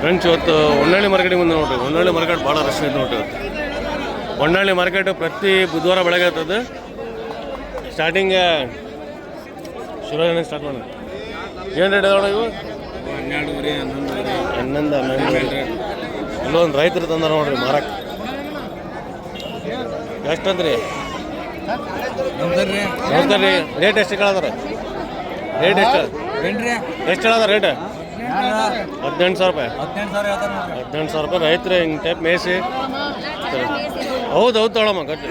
Friends ಇವತ್ತು ಹೊನ್ನಳ್ಳಿ ಮಾರ್ಕೆಟಿಗೆ ಮುಂದೆ ನೋಡ್ರಿ. ಹೊನ್ನಳ್ಳಿ ಮಾರ್ಕೆಟ್ ಭಾಳ ರಶ್ ಐತೆ ನೋಡ್ರಿ ಇವತ್ತು. ಹೊನ್ನಳ್ಳಿ ಮಾರ್ಕೆಟ್ ಪ್ರತಿ ಬುಧವಾರ ಬೆಳಗ್ಗೆ ಆಗ್ತದೆ ಸ್ಟಾರ್ಟಿಂಗ್ ಶುರು ಸ್ಟಾರ್ಟ್ ಮಾಡೋದು ಏನು ರೇಟ್ ಅದಾವ ಇವು? ಹನ್ನೆರಡುವರೆ ಹನ್ನೊಂದುವರೆ. ಹನ್ನೊಂದು ಹನ್ನೊಂದು. ಇಲ್ಲೊಂದು ರೈತರು ತಂದ್ರೆ ನೋಡ್ರಿ ಮಾರಕ್ಕೆ ಎಷ್ಟಂದ್ರಿ? ನಮಸ್ಕಾರ ರೀ ರೇಟ್ ಎಷ್ಟು ಕೇಳದಾರ? ರೇಟ್ ಎಷ್ಟು ಎಷ್ಟು ಹೇಳದ ರೇಟ್ ಹದಿನೆಂಟು ಸಾವಿರ ರೂಪಾಯಿ. ಹದಿನೆಂಟು ಸಾವಿರ ರೂಪಾಯಿ ರೈತರು ಹಿಂಗೆ ಟೈಪ್ ಮೇಸಿ ಹೌದು ಹೌದು ತೊಗೊಳಮ್ಮ ಗಟ್ಟಿ.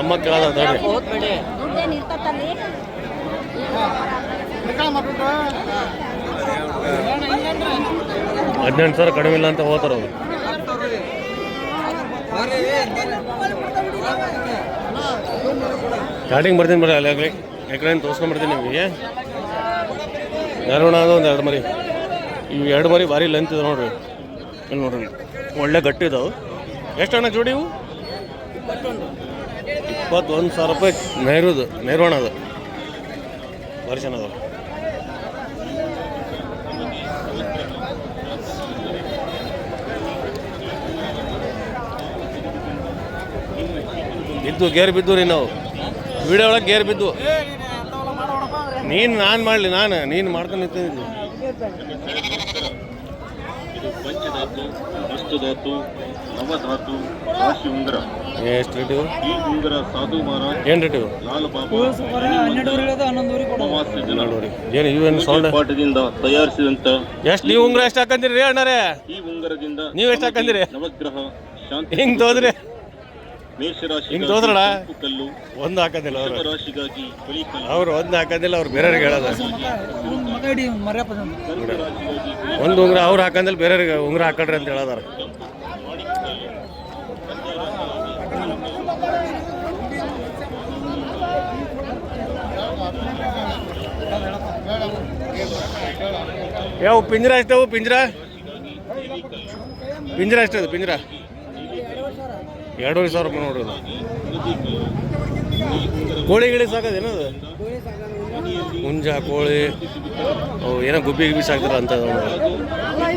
ಅಮ್ಮ ಕೇಳದ ಇರ್ತತ್ತಲ್ಲಿ ಹದಿನೆಂಟು ಸಾವಿರ ಕಡಿಮೆ ಇಲ್ಲ ಅಂತ ಹೋಗ್ತಾರ ಅವ್ರು. ಸ್ಟಾರ್ಟಿಂಗ್ ಬರ್ತೀನಿ ಬರ್ರಿ ಅಲ್ಲಿ ಆಗಲಿ. ಯಾಕಡೆ ತೋರಿಸ್ಕೊಂಡ್ಬರ್ತೀನಿ ನಿಮಗೆ. ಯಾರೋಣ ಅದು ಒಂದು ಎರಡು ಮರಿ. ಇವು ಎರಡು ಮರಿ ಭಾರಿ ಲೆಂತ್ ಇದೆ ನೋಡ್ರಿ. ಇಲ್ಲಿ ನೋಡ್ರಿ. ಒಳ್ಳೆ ಗಟ್ಟಿ ಇದಾವೆ. ಎಷ್ಟು ಅಣ್ಣ ಜೋಡಿ ಇವು? ಇಪ್ಪತ್ತೊಂದು. ಸಾವಿರ ರೂಪಾಯಿ ನೇರುದು ನೇರೋಣ ಅದು ಭಾರಿ ಚೆನ್ನಾಗದ ಬಿದ್ದು ಗೇರ್ ಬಿದ್ದು ರೀ ನಾವು. ವಿಡಿಯೋ ಒಳಗೆ ಗೇರ್ ಬಿದ್ದು. ನೀನು ನಾನು ಮಾಡಲಿ ನಾನು ನೀನು ಮಾಡ್ಕೊಂಡು ನಿಂತಿದ್ದೀನಿ. ಪಂಚಧಾತು ವಸ್ತುಧಾತು ನವಧಾತು ರಾಶಿ ಉಂಗುರ ಎಷ್ಟು ರೇಟ್ ಇವು? ಈ ಉಂಗರ ಸಾಧು ಮಾರ ಏನು ರೇಟ್ ಇವು? ಲಾಲ್ ಬಾಬಾ ಅಮಾವಾಸ್ಯ ದಿನ. ಏನು ಇವೇನು ಸೌಂಡ್ ಪಾಠದಿಂದ ತಯಾರಿಸಿದಂತ ಎಷ್ಟು ನೀವು ಉಂಗ್ರ ಎಷ್ಟು ಹಾಕಂದಿರಿ ರೀ ಅಣ್ಣರೇ? ಈ ಉಂಗರದಿಂದ ನೀವ್ ಎಷ್ಟು ಹಾಕಂದಿರಿ? ನವಗ್ರಹ ಶಾಂತಿ ಹಿಂಗೆ ತೋದ್ರಿ. ಹಿಂಗ್ ತೋದ್ರಣ್ಣ? ಕಲ್ಲು ಒಂದು ಹಾಕೋದಿಲ್ಲ ಅವರು. ಅವ್ರು ಒಂದು ಹಾಕೋದಿಲ್ಲ ಅವ್ರು ಬೇರೆಯವ್ರಿಗೆ ಹೇಳೋದ. ಒಂದು ಉಂಗ್ರ ಅವ್ರು ಹಾಕಂದಿಲ್ಲ ಬೇರೆಯವ್ರಿಗೆ ಉಂಗ್ರ ಹಾಕಡ್ರಿ ಅಂತ ಹೇಳೋದಾರ ಯಾವ ಪಿಂಜರ ಎಷ್ಟವು ಪಿಂಜರ? ಪಿಂಜರ ಎಷ್ಟದು ಪಿಂಜರ? ಎರಡೂವರೆ ಸಾವಿರ ರೂಪಾಯಿ ನೋಡ್ರಿ ಅದು ಕೋಳಿ ಗಿಳಿ ಸಾಕೋದೇನು ಮುಂಜ ಕೋಳಿ. ಅವು ಏನೋ ಗುಬ್ಬಿ ಗುಬ್ಬಿ ಸಾಕ್ತಾರ ಅಂತ.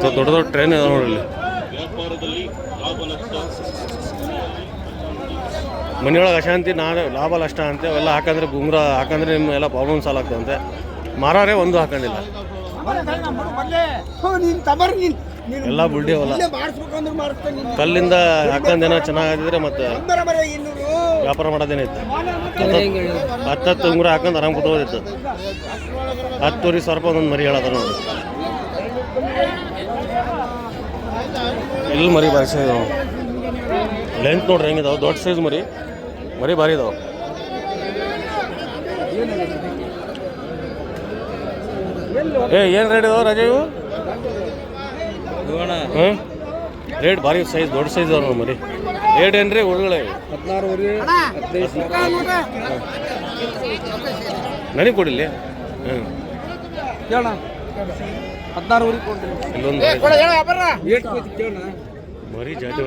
ದೊಡ್ಡ ದೊಡ್ಡ ಟ್ರೈನ್ ಇದೆ ನೋಡ್ರಿ ಮನೆಯೊಳಗೆ ಅಶಾಂತಿ ನಾ ಲಾಭ, ನಷ್ಟ ಅಂತೆ, ಅವೆಲ್ಲ ಹಾಕಂದ್ರೆ ಗುಂಗ್ರ ಹಾಕಂದ್ರೆ ನಿಮ್ಮ ಎಲ್ಲ ಪ್ರಾಬ್ಲಮ್ ಸಾಲ್ ಆಗ್ತದಂತೆ. ಮಾರಾರೆ ಒಂದು ಹಾಕಂದಿಲ್ಲ ಎಲ್ಲ ಬುಲ್ಡಿ ಅವಲ್ಲ ಕಲ್ಲಿಂದ ಹಾಕಂದೇನೋ ಚೆನ್ನಾಗಿದ್ರೆ ಮತ್ತೆ ವ್ಯಾಪಾರ ಮಾಡೋದೇನೈತೆ ಹತ್ತತ್ತು ಉಂಗುರ ಹಾಕೊಂಡು ಆರಾಮ್ ಕೂತ್ಕೋದಿತ್ತು ಹತ್ತುವರೆ ಸಾವಿರ ರೂಪಾಯಿ ಒಂದೊಂದು ಮರಿ ಹೇಳದ ನೋಡಿ. ಇಲ್ಲಿ ಮರಿ ಭಾರಿ ಸೈಜ್ ಲೆಂತ್ ನೋಡ್ರಿ ಹೆಂಗಿದಾವೆ? ದೊಡ್ಡ ಸೈಜ್ ಮರಿ. ಮರಿ ಭಾರಿ ಇದಾವೆ ಏ ಏನು ರೇಟ್ ಇದಾವೆ ರಜೆ ಇವು? ಹ್ಞೂ ರೇಟ್ ಭಾರಿ ಸೈಜ್ ದೊಡ್ಡ ಸೈಜ್ ಅದಾವ ಮರಿ. ರೇಟ್ ಏನ್ರಿ ರೀ ನನಗೆ ಕೊಡಿಲ್ಲ? ಹ್ಞೂ ಹದಿನಾರು ಇಲ್ಲೊಂದು ಮರಿ ಜಾತಿ.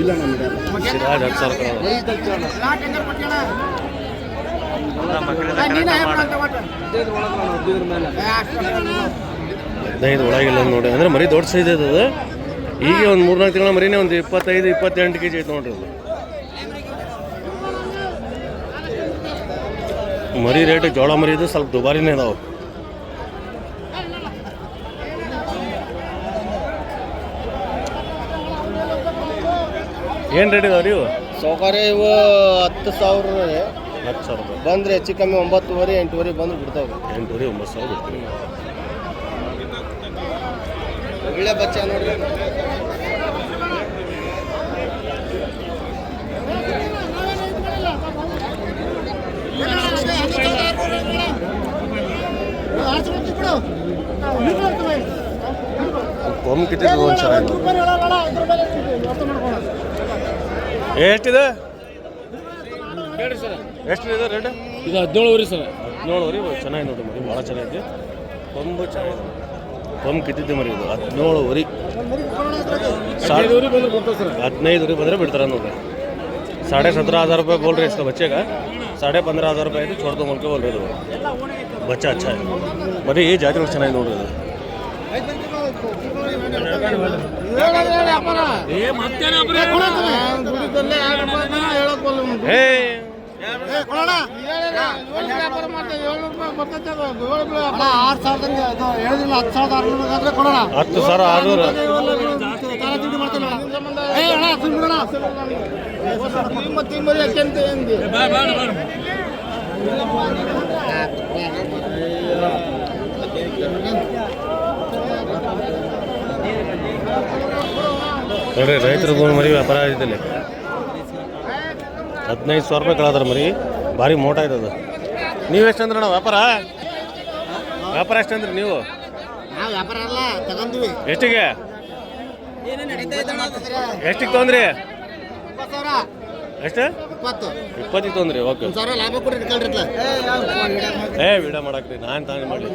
ಇಲ್ಲ ನಮ್ಗೆ ಸಿರಾಜ್ ಹತ್ತು ಸಾವಿರ ಹದಿನೈದು ಒಳಗಿಲ್ಲ ನೋಡಿ. ಅಂದ್ರೆ ಮರಿ ದೊಡ್ಡ ಸೈಜ್ ಅದು ಈಗ ಒಂದು ಮೂರ್ನಾಲ್ಕು ತಿಂಗಳ ಮರಿನೇ ಒಂದು ಇಪ್ಪತ್ತೈದು ಇಪ್ಪತ್ತೆಂಟು ಕೆ ಜಿ ಐತೆ ನೋಡ್ರಿ ಅದು. ಮರಿ ರೇಟ್ ಜೋಳ ಮರಿ ಇದು ಸ್ವಲ್ಪ ದುಬಾರಿನೇ ಇದಾವೆ ಏನು ರೇಟ್ ಇದಾವೆ ಇವು? ಸೌಕರ್ಯ ಇವು ಹತ್ತು ಸಾವಿರ ಹತ್ತು ಸಾವಿರ ರೂಪಾಯಿ. ಬಂದ್ರೆ ಹೆಚ್ಚು ಕಮ್ಮಿ ಒಂಬತ್ತುವರೆ ಎಂಟುವರೆ ಬಂದು ಬಿಡ್ತಾವೆ. ಎಂಟುವರೆ ಒಂಬತ್ತು ಸಾವಿರ ಬಿಡ್ತೀವಿ. ಒಳ್ಳೆ ಬಚ್ಚ ನೋಡ್ರಿ. ಒಮ್ಮೆ ಕಿತ್ತಿದ್ದು ಒಂದು ಚೆನ್ನಾಗಿ ಎಷ್ಟಿದೆ ಎಷ್ಟಿದೆ ರೇಟ್? ಇದು ಹದಿನೇಳುವರೆ ಸರ್. ಹದಿನೇಳುವರೆ ಚೆನ್ನಾಗಿ ನೋಡಿ ಮರಿ ಭಾಳ ಚೆನ್ನಾಗಿದೆ. ತುಂಬ ಚೆನ್ನಾಗಿದೆ ಪಂಪ್ ಕಿತ್ತಿದ್ದೆ ಮರಿ ಇದು. ಹದಿನೇಳು ವರಿ ಹದಿನೈದು ವರಿ ಬಂದರೆ ಬಿಡ್ತಾರೆ ನೋಡ್ರಿ ಸಾಡೆ ಸತ್ರ ಹಜಾರ್ ರೂಪಾಯಿ ಬೋಲ್ ರೀ ಇಷ್ಟು ಬಚ್ಚೆಗ. ಸಾಡೆ ಪಂದ್ರ ಹಜಾರ್ ರೂಪಾಯಿ ಇದು ಚೋಡ್ದ ತೊಗೊಂಡ್ಕೆ ಬೋಲ್ ರೀ ಇದು ಬಚ್ಚ ಅಚ್ಚ ಬರೀ ಈ ಜಾತ್ರೆ ಚೆನ್ನಾಗಿ ನೋಡ್ರಿ ಅದು. ಏ ಅದು ಆರು ಸಾವಿರದ ಹೇಳಿದ್ರಲ್ಲ ಹತ್ತು ಸಾವಿರದ ಆರುನೂರು ಕೊಡೋಣ. ಹತ್ತು ಸಾವಿರ ಆರುನೂರು. ನೋಡ್ರಿ ರೈತರು ಮರಿ ವ್ಯಾಪಾರ ಇದ್ದಲ್ಲಿ ಹದಿನೈದು ಸಾವಿರ ರೂಪಾಯಿ ಕಳದ್ರ ಮರಿ. ಭಾರಿ ಮೋಟ ಆಯ್ತದ ನೀವು ಎಷ್ಟು ನಾವು ವ್ಯಾಪಾರ? ವ್ಯಾಪಾರ ಎಷ್ಟು ಅಂದ್ರೆ ನೀವು? ನಾವು ವ್ಯಾಪಾರ ಅಲ್ಲ ತಗೊಂಡ್ವಿ. ಎಷ್ಟಿಗೆ? ಎಷ್ಟಿಗೆ ತೊಂದ್ರಿ? ಎಷ್ಟೇ? ಇಪ್ಪತ್ತಿಗೆ ತೊಂದ್ರಿ ಓಕೆ. ಏ ವಿಡ ಮಾಡಾಕ್ರಿ ನಾನು ತಾನೇ ಮಾಡಿ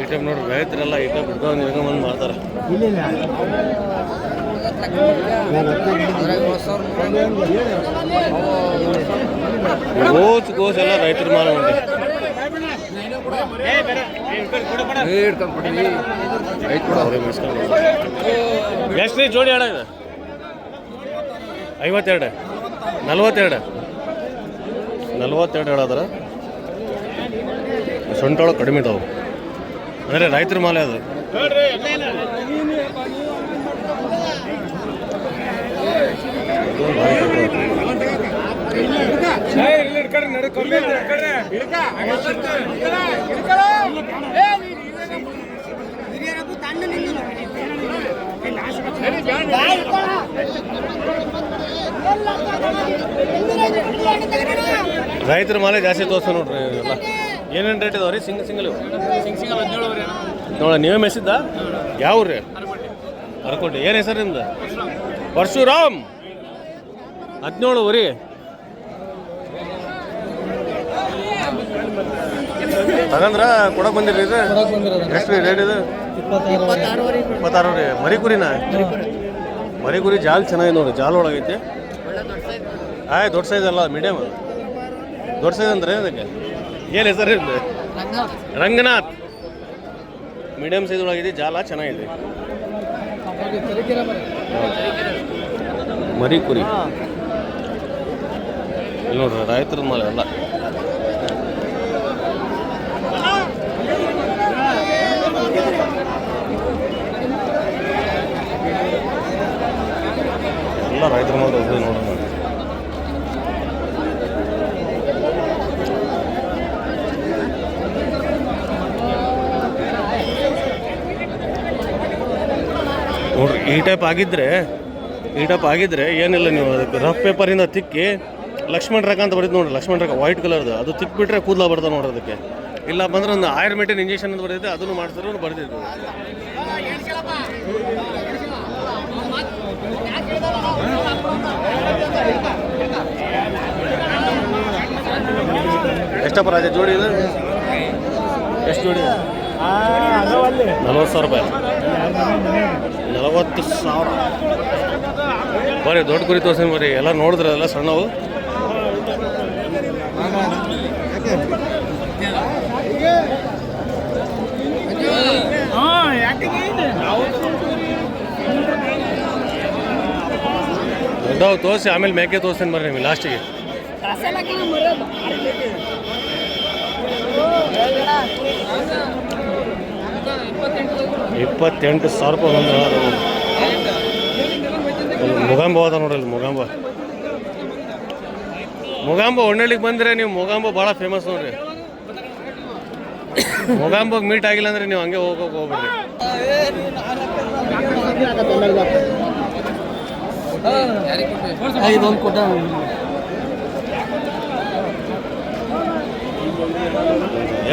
ಈ ಟೈಮ್ ನೋಡ್ರಿ ರೈತರೆಲ್ಲ ಈ ಟೈಮ್ ಬಿಡ್ಕೊಂಡು ಬಂದು ಮಾಡ್ತಾರೆ. ಗೋಚ್ ಗೋಸ್ ಎಲ್ಲ ರೈತರ ಮೇಯ್ಸ್ಕೊಂಡು ಎಷ್ಟು ಜೋಡಿ ಹೇಳ ಇದು? ಐವತ್ತೆರಡು. ನಲ್ವತ್ತೆರಡು. ನಲ್ವತ್ತೆರಡು ಹೇಳದ್ರ ಸೊಂಟೊಳಗೆ ಕಡಿಮೆ ಇದಾವೆ. ಅಂದರೆ ರೈತರ ಮಾಲೆ ಅದು ಇದು ಭಾರಿ ಕಟ್ಟುವ. ರೈತರ ಮಾಲೆ ಜಾಸ್ತಿ ತೋರಿಸ್ತಾ ನೋಡ್ರಿ ಎಲ್ಲ ಏನೇನು ರೇಟ್ ಇದಾವೆ ರೀ ಸಿಂಗ್ ಸಿಂಗಲ್ ನೋಡ, ನೀವೇ ಮೆಸಿದ್ದ ಯಾವ ರೀ ಅರಕೋಟೆ. ಏನು ಹೆಸರು ನಿಮ್ದು? ಪರಶುರಾಮ್. ಹದಿನೇಳು ವರಿ ತಗಂದ್ರ ಕೊಡಕ್ ಬಂದಿರಿ ಇದು? ಎಷ್ಟು ರೇಟ್ ಇದು? ಇಪ್ಪತ್ತಾರು ರೀ ಮರಿ ಕುರಿನ ಮರಿ ಕುರಿ ಜಾಲ್ ಚೆನ್ನಾಗಿ ನೋಡ್ರಿ, ಜಾಲ್ ಒಳಗೈತಿ. ಆಯ್ ದೊಡ್ಡ ಸೈಜ್ ಅಲ್ಲ ಮೀಡಿಯಮ್ ದೊಡ್ಡ ಸೈಜ್ ಅಂದ್ರೆ ಅದಕ್ಕೆ ಏನು ಹೆಸರು ರಂಗನಾಥ್. ಮೀಡಿಯಮ್ ಸೈಜ್ ಒಳಗಿದೆ, ಜಾಲ ಚೆನ್ನಾಗಿದೆ. ಮರಿ ಕುರಿ ನೋಡ್ರಿ ರೈತರ ಮೇಲೆ ಎಲ್ಲ. ಎಲ್ಲ ರೈತರ ಮೇಲೆ ನೋಡಿ ನೋಡೋಣ ನೋಡ್ರಿ, ಈ ಟೈಪ್ ಆಗಿದ್ರೆ, ಈ ಟೈಪ್ ಆಗಿದ್ರೆ ಏನಿಲ್ಲ ನೀವು ಅದಕ್ಕೆ ರಫ್ ಪೇಪರಿಂದ ತಿಕ್ಕಿ ಲಕ್ಷ್ಮಣ್ ರೇಖಾ ಅಂತ ಬರೀತು ನೋಡ್ರಿ, ಲಕ್ಷ್ಮಣ್ ರೇಖಾ ವೈಟ್ ಕಲರ್ದು ಅದು. ತಿಕ್ಕಿಬಿಟ್ರೆ ಕೂದಲ ಬರ್ತದೆ ನೋಡ್ರಿ ಅದಕ್ಕೆ. ಇಲ್ಲ ಬಂದ್ರೆ ಒಂದು ಆಯುರ್ವೇಟಿನ್ ಇಂಜೆಕ್ಷನ್ ಅಂತ ಬರ್ತೈತೆ, ಅದನ್ನು ಮಾಡಿಸಿದ್ರು ಬರ್ತಿತ್ತು ಎಷ್ಟಪ್ಪ ರಾಜ, ಜೋಡಿ ಇದು? ಎಷ್ಟು ಜೋಡಿ ನಲವತ್ತು ಸಾವಿರ ರೂಪಾಯಿ. ನಲವತ್ತು ಸಾವಿರ. ಬರೀ ದೊಡ್ಡ ಕುರಿ ತೋರಿಸಿ ಬರೀ, ಎಲ್ಲ ನೋಡಿದ್ರೆ ಎಲ್ಲ ಸಣ್ಣವು. ದೊಡ್ಡವು ತೋರಿಸಿ, ಆಮೇಲೆ ಮೇಕೆ ತೋರಿಸ್ತೀನಿ ಬರ್ರಿ ನಿಮಗೆ ಲಾಸ್ಟಿಗೆ ಇಪ್ಪತ್ತೆಂಟು ಸಾವಿರ ರೂಪಾಯಿ ಒಂದು ಮುಗಾಂಬ ಅದ ನೋಡ್ರಿ ಮುಗಾಂಬ ಮುಗಾಂಬ ಹೊನ್ನಳ್ಳಿಗೆ ಬಂದರೆ ನೀವು ಮುಗಾಂಬ ಭಾಳ ಫೇಮಸ್ ನೋಡ್ರಿ. ಮುಗಾಂಬಗೆ ಮೀಟ್ ಆಗಿಲ್ಲ ಅಂದ್ರೆ ನೀವು ಹಂಗೆ ಹೋಗೋಕೆ ಹೋಗ್ಬಿಡ್ರಿ.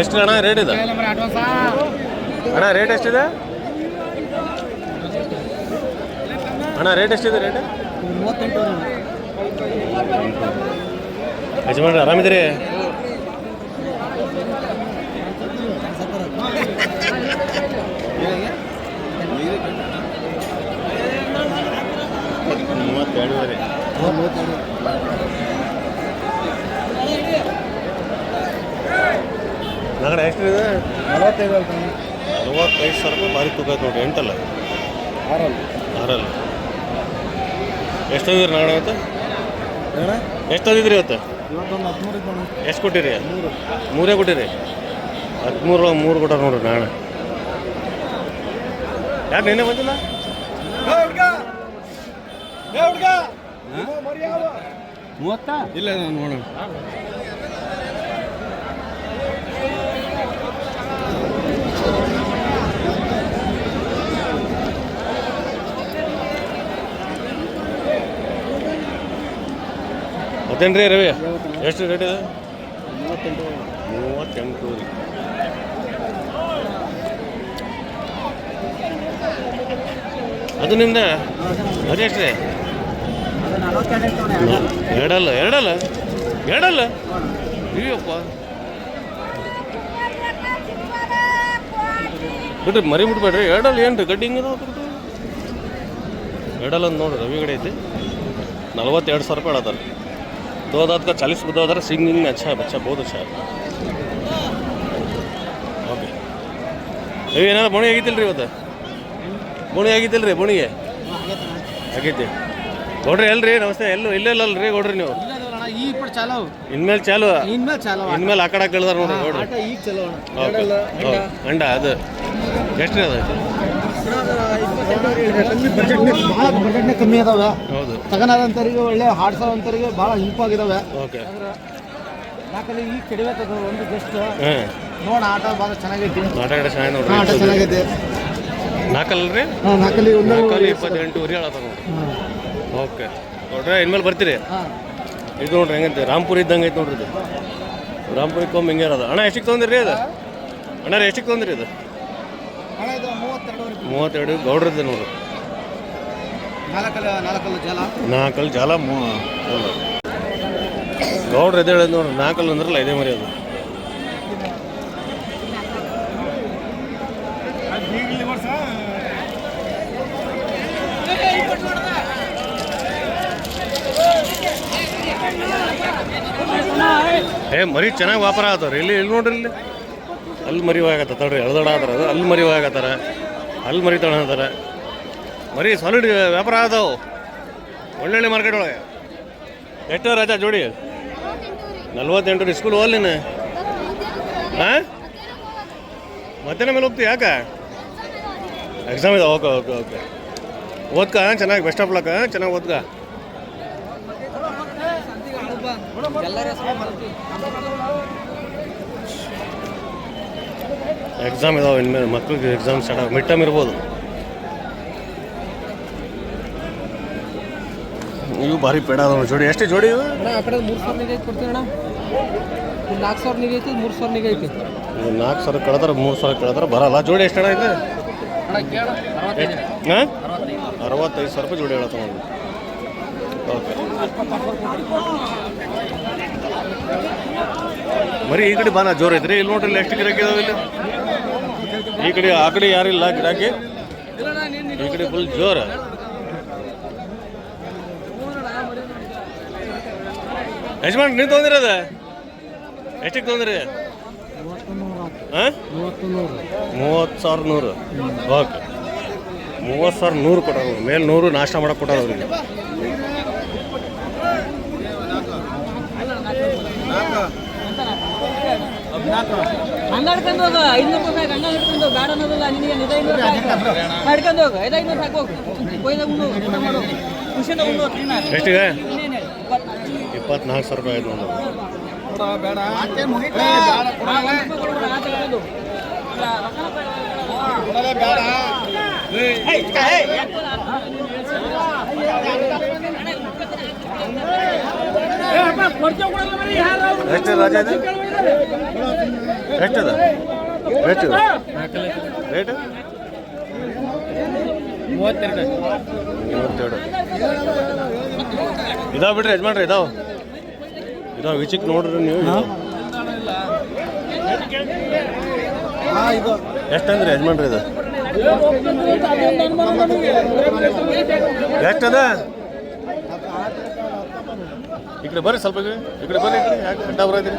ಎಷ್ಟು ಅಣ್ಣ ರೇಟ್ ಇದೆ? ಅಣ್ಣ ರೇಟ್ ಎಷ್ಟಿದೆ? ಅಣ್ಣ ರೇಟ್ ಎಷ್ಟಿದೆ ರೇಟ್ ಯಜಮಾನ್ರಿ ಆರಾಮಿದ್ದೀರಿ? ಮೂವತ್ತೆರಡುವರೆ. ನಗಡ ಎಷ್ಟು ಇದೆ? ನಲವತ್ತೈದು ಹೇಳ್ತಾನೆ ನಲವತ್ತೈದು ಸಾವಿರ ರೂಪಾಯಿ ಭಾರಿ ತೂಕ ನೋಡಿ ನೋಡ್ರಿ ಎಂಟಲ್ಲ? ಆರಲ್ಲ. ಆರಲ್ಲ. ಎಷ್ಟು ಅದಿದ್ರಿ ನಗಡ ಇವತ್ತು ಎಷ್ಟೊಂದಿದ್ರಿ ಇವತ್ತು? ಇವತ್ತೊಂದು ಹದಿಮೂರು ಇದ್ದಾನೆ ಎಷ್ಟು ಕೊಟ್ಟಿರಿ? ಮೂರು. ಮೂರೇ ಕೊಟ್ಟಿರಿ? ಹದಿಮೂರು ಮೂರು ಕೊಟ್ಟಾರ ನೋಡ್ರಿ ನಾಳೆ. ಯಾರು ನಿನ್ನೆ ಬಂದಿಲ್ಲ? ಮೂವತ್ತಾ? ಇಲ್ಲ ನೋಡೋಣ. ಮತ್ತೇನು ರೀ ರವಿ? ಎಷ್ಟು ರೇಟ್ ಇದೆ? ಮೂವತ್ತೆಂಟು. ರೀ ಅದು ನಿಮ್ದ? ಅದು ಎಷ್ಟು ರೀ ಎರಡಲ್ಲ ಎರಡಲ್ಲ? ಎರಡಲ್ಲ? ಇವಪ್ಪ ಬಿಡ್ರಿ ಮರಿ ಬಿಡ್ಬೇಡ್ರಿ ಎರಡಲ್ಲ ಏನು ರೀ ಗಡ್ಡಿ ಹಿಂಗೆ ಎರಡಲ್ಲ ಅಂತ ನೋಡ್ರಿ ರವಿ ಕಡೆ ಐತಿ. ನಲ್ವತ್ತೆರಡು ಸಾವಿರ ರೂಪಾಯಿ ಹೇಳತ್ತಾರ दो दांत का चालीस बुधा हज़ार सिंगिंग में अच्छा है बच्चा बहुत अच्छा है ಓಕೆ ನೀವು ಏನಾದ್ರು ಬೋಣಿ ಆಗಿತ್ತಿಲ್ಲ ರೀ ಇವತ್ತು ಬೋಣಿ ಆಗಿತ್ತಿಲ್ಲ ರೀ ಬೋಣಿಗೆ ಆಗೈತಿ ಗೌಡ್ರಿ ಎಲ್ರಿ ನಮಸ್ತೆ ಎಲ್ಲೂ ಇಲ್ಲೇ ಇಲ್ಲ ರೀ ಗೌಡ್ರಿ ನೀವು ಈಗ ಇಪ್ಪತ್ತು ಚಾಲೋ ಇನ್ಮೇಲೆ ಚಾಲು ಇನ್ಮೇಲೆ ಚಾಲೋ ಇನ್ಮೇಲೆ ಆ ಕಡೆ ಕೇಳಿದಾರ ನೋಡ್ರಿ ಗೌಡ್ರಿ ಆಟ ಈಗ ಚಲೋ ಓಕೆ ಅಂಡ ಅದು ಎಷ್ಟು ರೀ ಅದು ಭಾಳ ಬಜೆಟ್ನೇ ಕಮ್ಮಿ ಅದಾವೆ ತಗನಾದಂಥವ್ರಿಗೆ ಒಳ್ಳೆ ಹಾಡ್ಸೋವಂಥವ್ರಿಗೆ ಭಾಳ ಇಂಪಾಗಿದಾವೆ ಓಕೆ ಯಾಕಂದ್ರೆ ಈಗ ಕೆಡಬೇಕದ ಒಂದು ಜಸ್ಟ್ ಹಾಂ. ನೋಡ ಆಟ ಭಾಳ ಚೆನ್ನಾಗೈತಿ ಆಟ ಆಟ ಚೆನ್ನಾಗೈತಿ ನಾಲ್ಕಲ್ಲ ರೀ ಹಾಂ ನಾಲ್ಕಲ್ಲಿ ಒಂದು ನಾಲ್ಕಲ್ಲಿ ಇಪ್ಪತ್ತೆಂಟು ಉರಿ ಹೇಳತ್ತ ಓಕೆ. ನೋಡ್ರಿ ಇನ್ಮೇಲೆ ಬರ್ತೀರಿ? ಇದು ನೋಡ್ರಿ ಹೆಂಗಂತೆ? ರಾಮ್ಪುರ ಇದ್ದಂಗೆ ಐತೆ ನೋಡ್ರಿ ಇದು. ರಾಮ್ಪುರಕ್ಕೆ ಒಮ್ಮೆ ಹಿಂಗೆ ಅಣ್ಣ ಎಷ್ಟಕ್ಕೆ ತೊಂದ್ರಿ ಅದು ಅಣ್ಣ ಎಷ್ಟಕ್ಕೆ ತೊಂದ್ರಿ ಅದು ಇದು? ಮೂವತ್ತೆರಡು ಗೌಡ್ರದ್ದು ನೋಡ್ರಿ ನಾಲ್ಕಲ್ಲ ಜಲ? ಮೂ ಗೌಡ್ರ ಎದೆ ಹೇಳೋದು ನೋಡ್ರಿ ನಾಲ್ಕಲ್ಲಿ ಅಂದ್ರಲ್ಲ ಇದೇ ಮರಿ ಅದು ಏ ಮರಿ ಚೆನ್ನಾಗಿ ವ್ಯಾಪಾರ ಆತವ್ರಿ. ಇಲ್ಲಿ ಇಲ್ಲಿ ನೋಡ್ರಿ ಇಲ್ಲಿ. ಅಲ್ಲಿ ಮರಿ ಆಗತ್ತ ತಡ್ರಿ ಎಳ್ದಡ ಆತರ ಅದು. ಅಲ್ಲಿ ಮರಿ ಹೋಗತ್ತಾರ ಅಲ್ಲಿ ಮರಿ ಅಂತಾರೆ. ಮರಿ ಸಾಲಿಡ್ ವ್ಯಾಪಾರ ಆದವು. ಒಳ್ಳೊಳ್ಳೆ ಮಾರ್ಕೆಟ್ ಒಳಗೆ. ಎಷ್ಟು ರಾಜ ಜೋಡಿ. ನಲ್ವತ್ತೆಂಟು ರೀ ಸ್ಕೂಲ್ ಹೋಗ್ಲಿನ ಹಾಂ? ಮಧ್ಯಾಹ್ನ ಮೇಲೆ ಹೋಗ್ತಿ ಯಾಕೆ? ಎಕ್ಸಾಮ್ ಇದೆ ಓಕೆ ಓಕೆ ಓಕೆ ಓದ್ಕ, ಚೆನ್ನಾಗಿ ಬೆಸ್ಟ್ ಆಫ್ ಲಕ್ ಚೆನ್ನಾಗಿ ಓದ್ಕ. ಎಕ್ಸಾಮ್ ಇದಾವೆ ಇನ್ಮೇಲೆ ಮಕ್ಳಿಗೆ ಎಕ್ಸಾಮ್ ಸ್ಟಾರ್ಟ್ ಮಿಡ್ ಟರ್ಮ್ ಇರ್ಬೋದು. ಇವು ಭಾರಿ ಪೇಡ ಅದಾವ ಜೋಡಿ. ಎಷ್ಟು ಜೋಡಿ ಇವು? ಅಣ್ಣ ಆ ಕಡೆ ಮೂರು ಸಾವಿರ ನಿಗೈತೆ ಕೊಡ್ತೀನಿ ಅಣ್ಣ. ಇದು ನಾಲ್ಕು ಸಾವಿರ ನಿಗೈತಿ ಮೂರು ಸಾವಿರ ಇದು ನಾಲ್ಕು ಸಾವಿರ ಕಳೆದ್ರೆ ಮೂರು ಸಾವಿರ ಕಳೆದ್ರೆ ಬರಲ್ಲ. ಜೋಡಿ ಎಷ್ಟು ಹಣ ಇದೆ? ಅಣ್ಣ ಕೇಳ. ಅರವತ್ತೈದು. ಹಾಂ? ಅರವತ್ತೈದು ಸಾವಿರ ರೂಪಾಯಿ ಜೋಡಿ ಹೇಳತ್ತ ನೋಡಿ. ಓಕೆ. ಮರಿ ಈ ಕಡೆ ಬಾನ ಜೋರು ಐತ್ರಿ. ಇಲ್ಲಿ ನೋಡ್ರಿ ಇಲ್ಲಿ ಎಷ್ಟು ಗಿರಾಕಿ ಇದಾವೆ ಇಲ್ಲಿ? ಈ ಕಡೆ, ಆ ಕಡೆ ಯಾರಿಲ್ಲ ಗಿಡಕ್ಕೆ? ಈ ಕಡೆ ಫುಲ್ ಜೋರ. ಯಜಮಾನ್, ನೀವು ತೊಂದಿರದ ಎಷ್ಟಕ್ಕೆ ತೊಗೊಂದಿರಿ ಹಾಂ ಮೂವತ್ತು ಸಾವಿರ ನೂರು. ಓಕೆ. ಮೂವತ್ತು ಸಾವಿರ ನೂರು ಕೊಟ್ಟರು ಮೇಲೆ ನೂರು, ನಾಷ್ಟ ಮಾಡಕ್ಕೆ ಕೊಟ್ಟರು ಅವ್ರಿಗೆ. ಹಿಡ್ಕೊಂಡು ಹೋಗ ಐನೂರು ರೂಪಾಯಿ ಹಂಗ ಹಿಡ್ಕೊಂಡು ಬೇಡ ಅನ್ನೋದಿಲ್ಲ ನಿನಗೆ ಐದು ಐನೂರು ಹಿಡ್ಕೊಂಡು ಹೋಗು ಐದು ಐನೂರು ಸಾಕು ಹೋಗು. ಕೊಯ್ದಾಗ ಉಣ್ಣು ಊಟ ಮಾಡು. ಖುಷಿಯಿಂದ ಉಣ್ಣು ಹೇಳಿ? ಇಪ್ಪತ್ನಾಲ್ಕು ಸಾವಿರ ರೂಪಾಯಿ ಆಯ್ತು ರೂಪಾಯಿ ಬೇಡ. ಎಷ್ಟು ರಾಜ ಇದೆ? ಎಷ್ಟದ ಎಷ್ಟು ರೇಟ್? ಮೂವತ್ತೆರಡು. ಇದಾವ ಬಿಡ್ರಿ ಯಜಮಾನ್ರಿ ಇದಾವ. ಇದಾವ ವಿಚಿಕ್ ನೋಡ್ರಿ ನೀವು. ಎಷ್ಟಂದ್ರಿ ಯಜಮಾನ್ರಿ ಇದು? ಎಷ್ಟದ? ಈ ಕಡೆ ಬರ್ರಿ ಸ್ವಲ್ಪ ಈ ಕಡೆ. ಈ ಕಡೆ ಬರ್ರಿ ಈ ಕಡೆ. ಯಾಕೆ ಅಡ್ಡ ಬರೋದ್ರಿ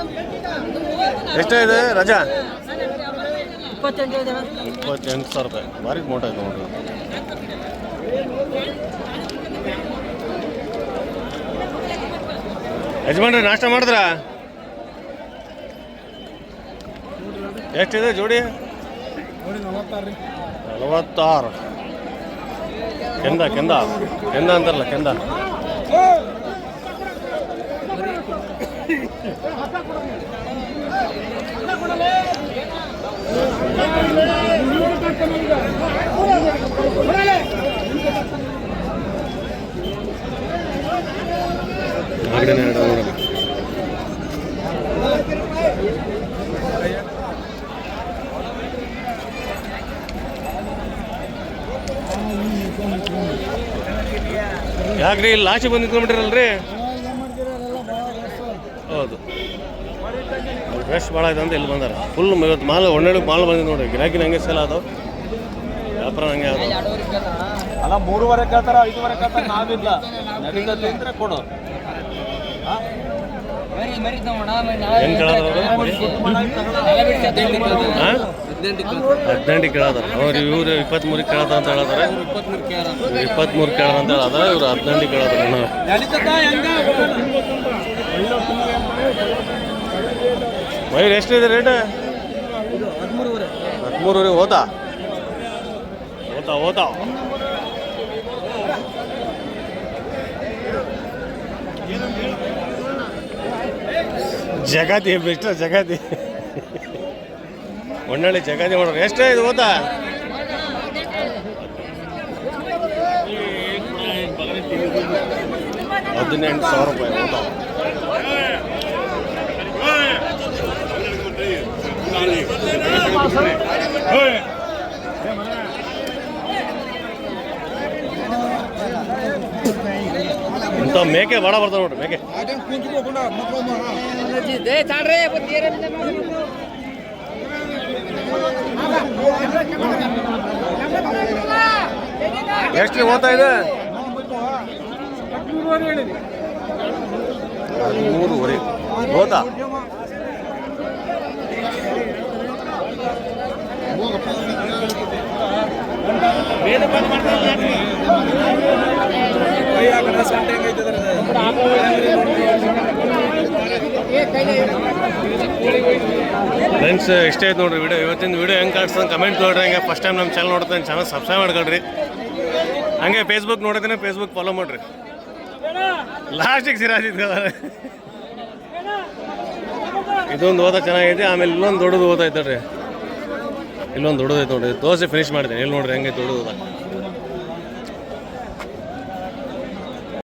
ಎಷ್ಟೇ ಇದೆ ರಜಾ? ಇಪ್ಪತ್ತೆಂಟು ಸಾವಿರ ರೂಪಾಯಿ. ಭಾರಿ ಮೋಟ ಇದೆ ನೋಡ್ರಿ ಯಜಮಾನ್ರಿ ನಾಷ್ಟ ಮಾಡಿದ್ರಾ? ಎಷ್ಟಿದೆ ಜೋಡಿ? ನಲವತ್ತಾರು. ಕೆಂದ ಕೆಂದ? ಕೆಂದ ಅಂತಾರಲ್ಲ ಕೆಂದ? ಯಾಕ್ರಿ ಇಲ್ಲಿ ಆಚೆ ಬಂದು ಅಲ್ರಿ ಹೌದು. ಫ್ರೆಶ್ ಭಾಳ ಇದೆ ಅಂತ ಇಲ್ಲಿ ಬಂದಾರ. ಫುಲ್ ಇವತ್ತು ಮಾಲ್ ಒಳ್ಳೆ ಮಾಲ್ ಬಂದಿದೆ ನೋಡಿ. ಗಿರಾಕಿನ ಹಂಗೆ ಸೇಲ್ ಆದವು. ವ್ಯಾಪಾರ ಹಂಗೆ ಅದು ಅಲ್ಲ ಮೂರುವರೆ ಕೇಳ್ತಾರ ಐದುವರೆ ಕೇಳ್ತಾರ ನಾವಿಲ್ಲ. ನಡೀತದೆ ಅಂದ್ರೆ ಕೊಡು. ಕೇಳೋದು ಹದಿನೆಂಟು ಕೇಳೋದಾರ ಅವ್ರು ಇವ್ರು ಇಪ್ಪತ್ಮೂರಿಗೆ ಕೇಳದ ಅಂತ ಹೇಳದಾರ. ಇಪ್ಪತ್ಮೂರು ಕೇಳದ ಅಂತ ಹೇಳದಾರ. ಇವ್ರು ಹದಿನೆಂಟು ಕೇಳದಾರ ಇನ್ನು ಮಯೂರ್ ಎಷ್ಟಿದೆ ರೇಟ್? ಹದಿಮೂರುವರೆ. ಹೋತಾ? ಹೋತಾ ಹೋತಾ. ಜಗತಿ ಬೆಸ್ಟ್ ಜಗತಿ ಒಳ್ಳೊಳ್ಳೆ ಜಗತಿ ಮಾಡೋರು. ಎಷ್ಟೇ ಇದು ಹೋತಾ? ಹದಿನೆಂಟು ಸಾವಿರ ರೂಪಾಯಿ ಹೋತಾ. ಇಂಥ ಮೇಕೆ ಭಾಳ ಬರ್ತಾವೆ ನೋಡ್ರಿ ಮೇಕೆ. ಎಷ್ಟು ಓದ್ತಾ ಇದೆ? ಮೂರುವರೆ ಹೋತಾ ಫ್ರೆಂಡ್ಸ್ ಇಷ್ಟೇ ಆಯ್ತು ನೋಡ್ರಿ ವಿಡಿಯೋ ಇವತ್ತಿನ ವಿಡಿಯೋ ಹೆಂಗೆ ಕಾಣಿಸ್ತದೆ ಕಮೆಂಟ್ ನೋಡ್ರಿ ಹಂಗೆ ಫಸ್ಟ್ ಟೈಮ್ ನಮ್ಮ ಚಾನಲ್ ನೋಡ್ತಾನೆ ಚಾನಲ್ ಸಬ್ಸ್ಕ್ರೈಬ್ ಮಾಡ್ಕೊಳ್ರಿ. ಹಂಗೆ ಫೇಸ್ಬುಕ್ ನೋಡಿದ್ರೆ ಫೇಸ್ಬುಕ್ ಫಾಲೋ ಮಾಡ್ರಿ. ಲಾಸ್ಟಿಗೆ ಸಿರಾಜ್ ಇದ್ಕೊಳ್ಳ ಇದೊಂದು ಓದ ಚೆನ್ನಾಗೈತಿ ಆಮೇಲೆ ಇಲ್ಲೊಂದು ದೊಡ್ಡದು ಓದೈತೆ ನೋಡ್ರಿ ಇಲ್ಲೊಂದು ದೊಡ್ಡದೈತೆ ನೋಡಿ ದೋಸೆ ಫಿನಿಶ್ ಮಾಡಿದೆ ಇಲ್ಲಿ ನೋಡ್ರಿ ಹೆಂಗೈತೆ ದೊಡ್ಡದು.